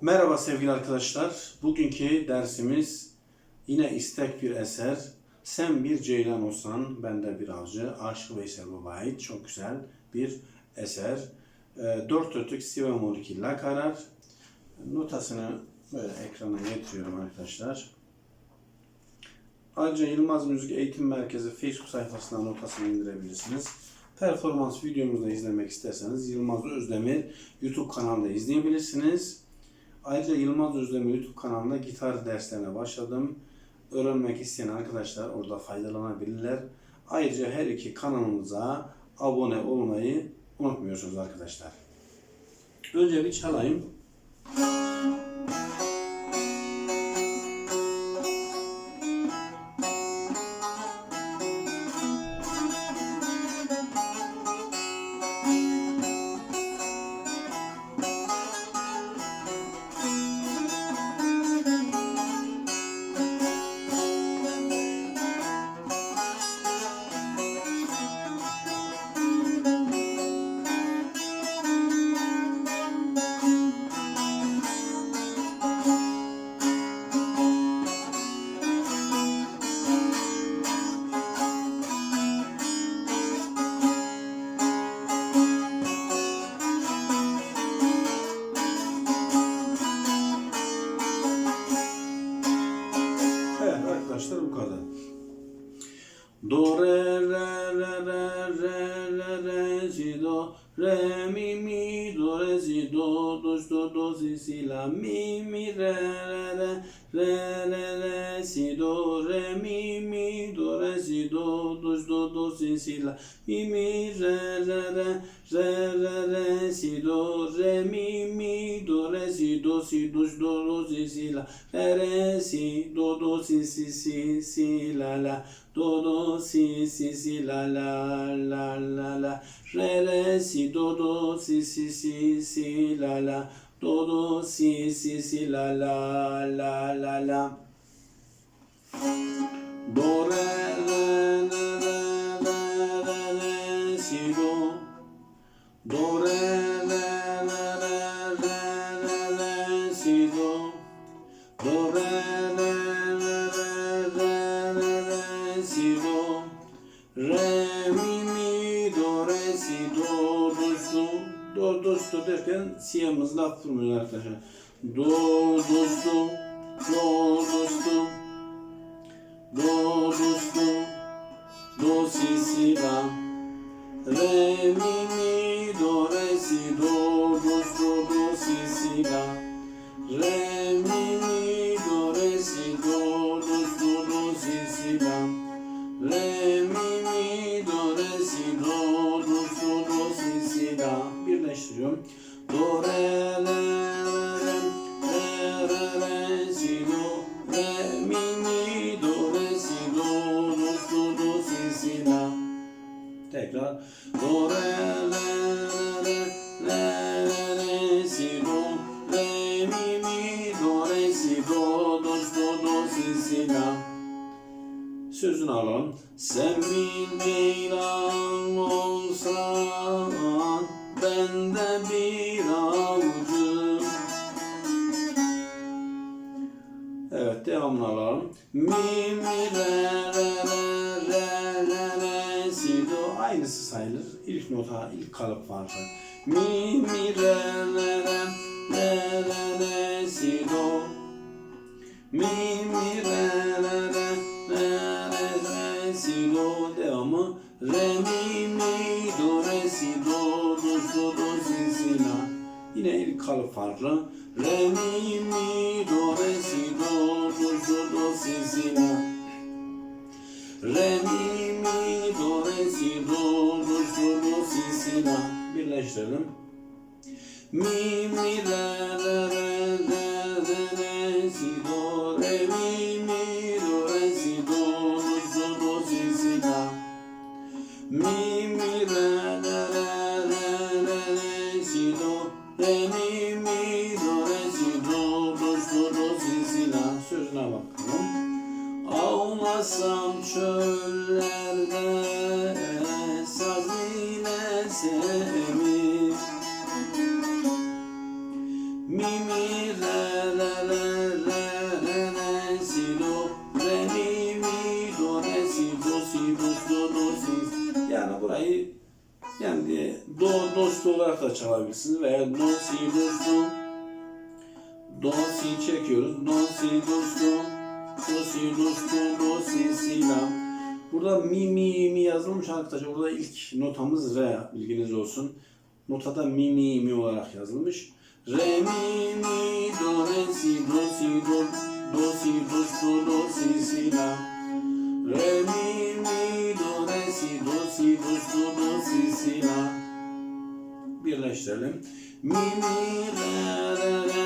Merhaba sevgili arkadaşlar. Bugünkü dersimiz yine istek bir eser. Sen bir ceylan olsan, ben de bir avcı. Aşık Veysel Baba'ya çok güzel bir eser. E, dört dörtlük si bemol iki la karar. Notasını böyle ekrana getiriyorum arkadaşlar. Ayrıca Yılmaz Müzik Eğitim Merkezi Facebook sayfasından notasını indirebilirsiniz. Performans videomuzu da izlemek isterseniz Yılmaz Özdemir YouTube kanalında izleyebilirsiniz. Ayrıca Yılmaz Özdemir YouTube kanalında gitar derslerine başladım. Öğrenmek isteyen arkadaşlar orada faydalanabilirler. Ayrıca her iki kanalımıza abone olmayı unutmuyorsunuz arkadaşlar. Önce bir çalayım. Arkadaşlar bu kadar. Do re re re re re re re si do re mi mi do re si do do do do si si la mi mi re re re re re re si do re mi mi do re si do do do do si si la mi mi re re re re re re si do re mi mi do re si do si do do do si si la re re si do do si si si si la la do do si si si la la la la la. Re re si do do si si si si la la do do si si si la la la la la. Do do re mi mi do re si do do su do do su derken siyamız laf durmuyor arkadaşlar. Do do su do do su do do su do si si la re mi mi do re re re re re re si do re mi mi do re si do do do do si si la tekrar do re re re re re re si do re mi mi do re si do do do do si si la Sözünü alalım. Sen bir ceylan olsan ben de bir avcı. Evet devamını alalım. Mi mi re re re re re re si do aynısı sayılır. İlk nota ilk kalıp farkı. Mi mi re re re re re re si do Mi mi re re re re re re si do devamı re mi do do si si la yine ilk kalıp farklı. Re mi mi do re si do do do do si si la. Re mi mi do re si do do do do si si la. Birleştirelim. Mi mi re re re mi mi re re re re re re si do re mi mi do re si do si do do do si yani burayı yani diye do do si olarak da çalabilirsiniz veya do si do do do si çekiyoruz do si do do do si do do do si si la Burada mi mi mi yazılmış arkadaşlar. Burada ilk notamız re bilginiz olsun. Notada mi mi mi olarak yazılmış re mi mi do re si do si do do si do su do si si la re mi mi do re si do si do su do si si la birleştirelim. Mi mi re re re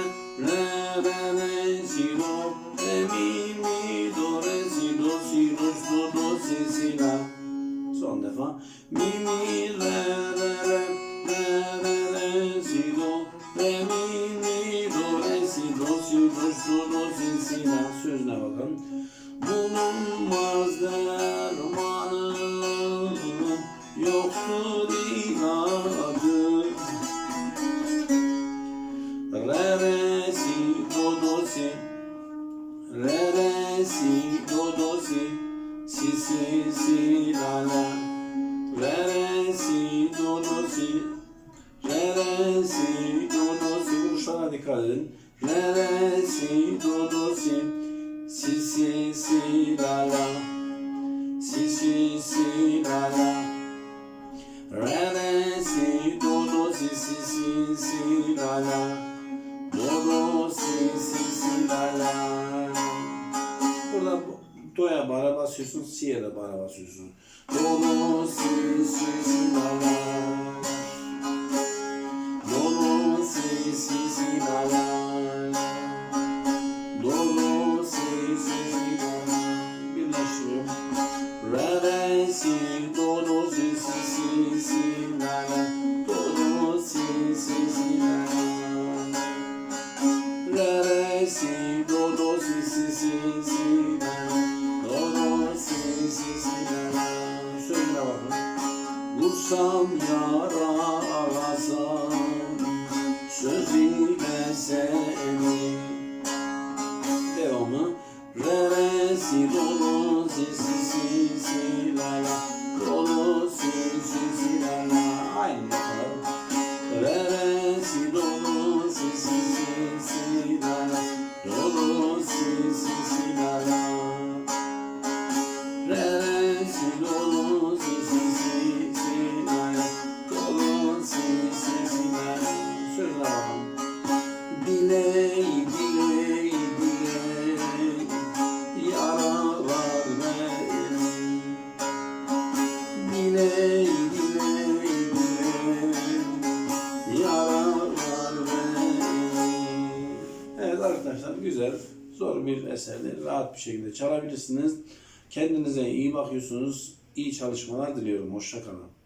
re re re si do re mi mi do re si do si do do do si si la. Son defa. Mi mi re re re re re re si do re mi do re si do si do si si la. Sözüne bakın. Bulunmaz dermanı yoktur ilacı. Re re si do do si Re re si do do si Si si si la la Re re si do do si dikkat edin Re re si do do si Si si si la la. Si si si la la. Re re si do do si si si si la la. Do do si si si la la. Burada bu- do'ya bara basıyorsun, si'ye de bara basıyorsun. Do do si si si la la Vursam yara ağlasam Söz ile seni güzel zor bir eserdir. Rahat bir şekilde çalabilirsiniz. Kendinize iyi bakıyorsunuz. İyi çalışmalar diliyorum. Hoşça kalın.